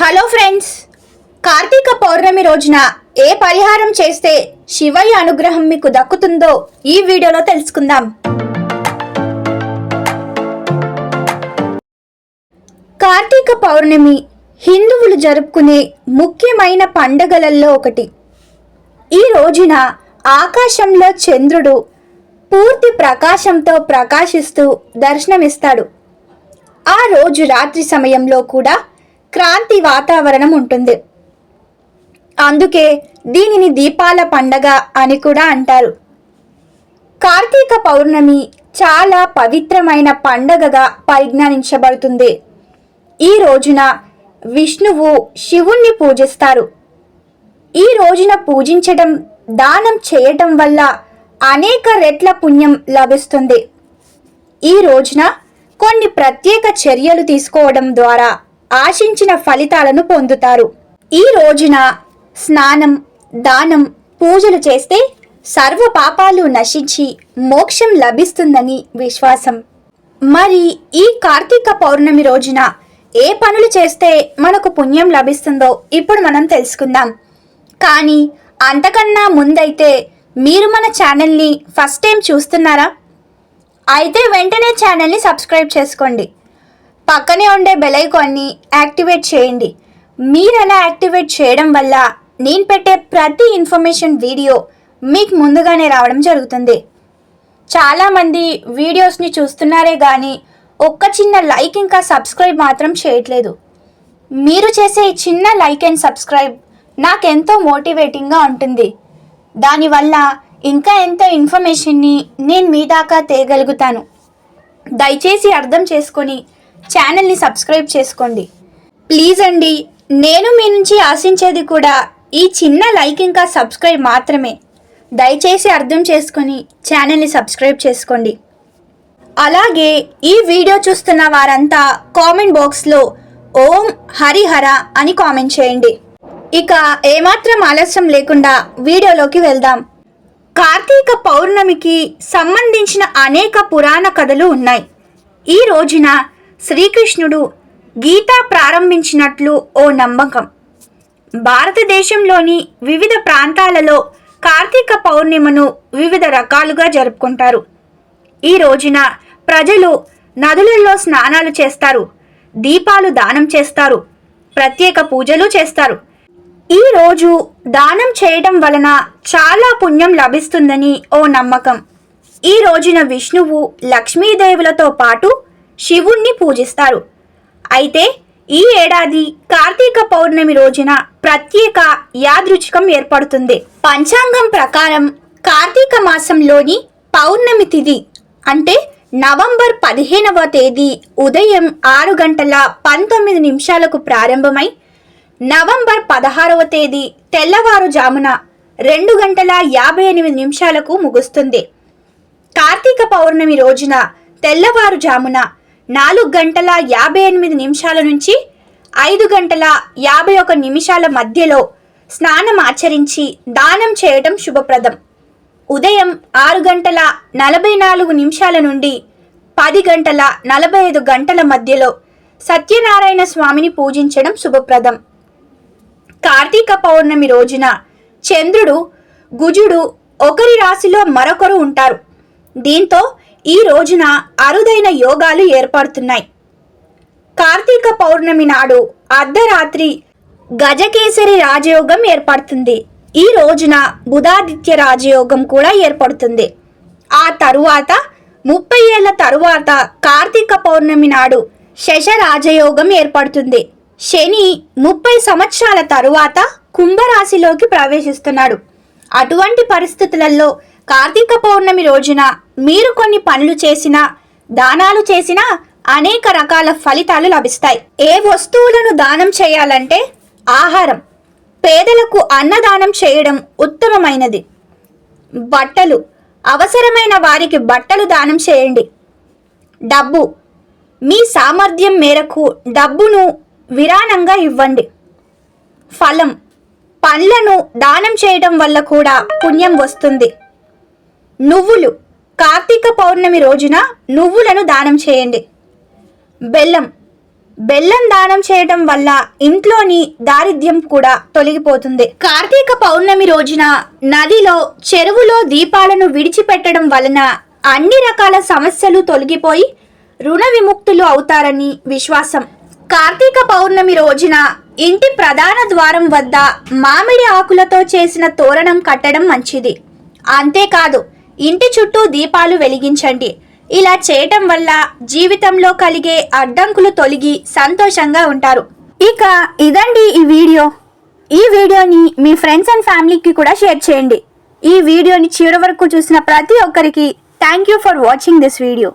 Hello friends Karthika పౌర్ణమి రోజున ఏ పరిహారం చేస్తే శివయ్య అనుగ్రహం మీకు దక్కుతుందో ఈ వీడియోలో తెలుసుకుందాం. కార్తీక పౌర్ణమి హిందువులు జరుపుకునే ముఖ్యమైన పండగలలో ఒకటి. ఈ రోజున ఆకాశంలో చంద్రుడు పూర్తి ప్రకాశంతో ప్రకాశిస్తూ దర్శనమిస్తాడు. ఆ రోజు రాత్రి సమయంలో కూడా క్రాంతి వాతావరణం ఉంటుంది. అందుకే దీనిని దీపాల పండగ అని కూడా అంటారు. కార్తీక పౌర్ణమి చాలా పవిత్రమైన పండగగా పరిజ్ఞానించబడుతుంది ఈ రోజున విష్ణువు శివుణ్ణి పూజిస్తారు. ఈ రోజున పూజించడం దానం చేయటం వల్ల అనేక రెట్ల పుణ్యం లభిస్తుంది. ఈ రోజున కొన్ని ప్రత్యేక చర్యలు తీసుకోవడం ద్వారా ఆశించిన ఫలితాలను పొందుతారు. ఈ రోజున స్నానం దానం పూజలు చేస్తే సర్వ పాపాలు నశించి మోక్షం లభిస్తుందని విశ్వాసం. మరి ఈ కార్తీక పౌర్ణమి రోజున ఏ పనులు చేస్తే మనకు పుణ్యం లభిస్తుందో ఇప్పుడు మనం తెలుసుకుందాం. కానీ అంతకన్నా ముందైతే మీరు మన ఛానల్ని ఫస్ట్ టైం చూస్తున్నారా? అయితే వెంటనే ఛానల్ని సబ్స్క్రైబ్ చేసుకోండి. పక్కనే ఉండే బెలైకాన్ని యాక్టివేట్ చేయండి. మీరు అలా యాక్టివేట్ చేయడం వల్ల నేను పెట్టే ప్రతి ఇన్ఫర్మేషన్ వీడియో మీకు ముందుగానే రావడం జరుగుతుంది. చాలామంది వీడియోస్ని చూస్తున్నారే కానీ ఒక్క చిన్న లైక్ ఇంకా సబ్స్క్రైబ్ మాత్రం చేయట్లేదు. మీరు చేసే ఈ చిన్న లైక్ అండ్ సబ్స్క్రైబ్ నాకెంతో మోటివేటింగ్గా ఉంటుంది. దానివల్ల ఇంకా ఎంతో ఇన్ఫర్మేషన్ని నేను మీ దాకా తేయగలుగుతాను దయచేసి అర్థం చేసుకొని ఛానల్ని సబ్స్క్రైబ్ చేసుకోండి. ప్లీజ్ అండి నేను మీ నుంచి ఆశించేది కూడా ఈ చిన్న లైక్ ఇంకా సబ్స్క్రైబ్ మాత్రమే. దయచేసి అర్థం చేసుకొని ఛానల్ని సబ్స్క్రైబ్ చేసుకోండి. అలాగే ఈ వీడియో చూస్తున్న వారంతా కామెంట్ బాక్స్లో ఓం హరిహర అని కామెంట్ చేయండి. ఇక ఏమాత్రం ఆలస్యం లేకుండా వీడియోలోకి వెళ్దాం. కార్తీక పౌర్ణమికి సంబంధించిన అనేక పురాణ కథలు ఉన్నాయి. ఈ రోజున శ్రీకృష్ణుడు గీత ప్రారంభించినట్లు ఓ నమ్మకం. భారతదేశంలోని వివిధ ప్రాంతాలలో కార్తీక పౌర్ణిమను వివిధ రకాలుగా జరుపుకుంటారు. ఈ రోజున ప్రజలు నదులలో స్నానాలు చేస్తారు దీపాలు దానం చేస్తారు ప్రత్యేక పూజలు చేస్తారు. ఈ రోజు దానం చేయడం వలన చాలా పుణ్యం లభిస్తుందని ఓ నమ్మకం. ఈ రోజున విష్ణువు లక్ష్మీదేవులతో పాటు శివుణ్ణి పూజిస్తారు. అయితే ఈ ఏడాది కార్తీక పౌర్ణమి రోజున ప్రత్యేక యాదృచ్ఛికం ఏర్పడుతుంది. పంచాంగం ప్రకారం కార్తీక మాసంలోని పౌర్ణమి తిథి అంటే నవంబర్ పదిహేనవ తేదీ ఉదయం ఆరు గంటల పంతొమ్మిది నిమిషాలకు ప్రారంభమై నవంబర్ పదహారవ తేదీ తెల్లవారుజామున రెండు గంటల యాభై ఎనిమిది నిమిషాలకు ముగుస్తుంది. కార్తీక పౌర్ణమి రోజున తెల్లవారుజామున నాలుగు గంటల యాభై ఎనిమిది నిమిషాల నుంచి ఐదు గంటల యాభై ఒక నిమిషాల మధ్యలో స్నానం ఆచరించి దానం చేయటం శుభప్రదం. ఉదయం ఆరు గంటల నలభై నాలుగు నిమిషాల నుండి పది గంటల నలభై ఐదు గంటల మధ్యలో సత్యనారాయణ స్వామిని పూజించడం శుభప్రదం. కార్తీక పౌర్ణమి రోజున చంద్రుడు గుజుడు ఒకరి రాశిలో మరొకరు ఉంటారు. దీంతో ఈ రోజున అరుదైన యోగాలు ఏర్పడుతున్నాయి. కార్తీక పౌర్ణమి నాడు అర్ధరాత్రి గజకేసరి రాజయోగం ఏర్పడుతుంది. ఈ రోజున బుధాదిత్య రాజయోగం కూడా ఏర్పడుతుంది. ఆ తరువాత ముప్పై ఏళ్ళ తరువాత కార్తీక పౌర్ణమి నాడు శశ రాజయోగం ఏర్పడుతుంది. శని ముప్పై సంవత్సరాల తరువాత కుంభరాశిలోకి ప్రవేశిస్తున్నాడు. అటువంటి పరిస్థితులలో కార్తీక పౌర్ణమి రోజున మీరు కొన్ని పనులు చేసినా దానాలు చేసినా అనేక రకాల ఫలితాలు లభిస్తాయి. ఏ వస్తువులను దానం చేయాలంటే ఆహారం పేదలకు అన్నదానం చేయడం ఉత్తమమైనది. బట్టలు అవసరమైన వారికి బట్టలు దానం చేయండి. డబ్బు మీ సామర్థ్యం మేరకు డబ్బును విరాళంగా ఇవ్వండి. ఫలం పండ్లను దానం చేయడం వల్ల కూడా పుణ్యం వస్తుంది. నువ్వులు. కార్తీక పౌర్ణమి రోజున నువ్వులను దానం చేయండి. బెల్లం. బెల్లం దానం చేయడం వల్ల ఇంట్లోని దారిద్ర్యం కూడా తొలగిపోతుంది. కార్తీక పౌర్ణమి రోజున నదిలో చెరువులో దీపాలను విడిచిపెట్టడం వలన అన్ని రకాల సమస్యలు తొలగిపోయి రుణ విముక్తులు అవుతారని విశ్వాసం. కార్తీక పౌర్ణమి రోజున ఇంటి ప్రధాన ద్వారం వద్ద మామిడి ఆకులతో చేసిన తోరణం కట్టడం మంచిది. అంతేకాదు ఇంటి చుట్టూ దీపాలు వెలిగించండి. ఇలా చేయటం వల్ల జీవితంలో కలిగే అడ్డంకులు తొలగి సంతోషంగా ఉంటారు. ఇక ఇదండి ఈ వీడియో. ఈ వీడియోని మీ ఫ్రెండ్స్ అండ్ ఫ్యామిలీకి కూడా షేర్ చేయండి. ఈ వీడియోని చివరి వరకు చూసిన ప్రతి ఒక్కరికి thank you for watching this video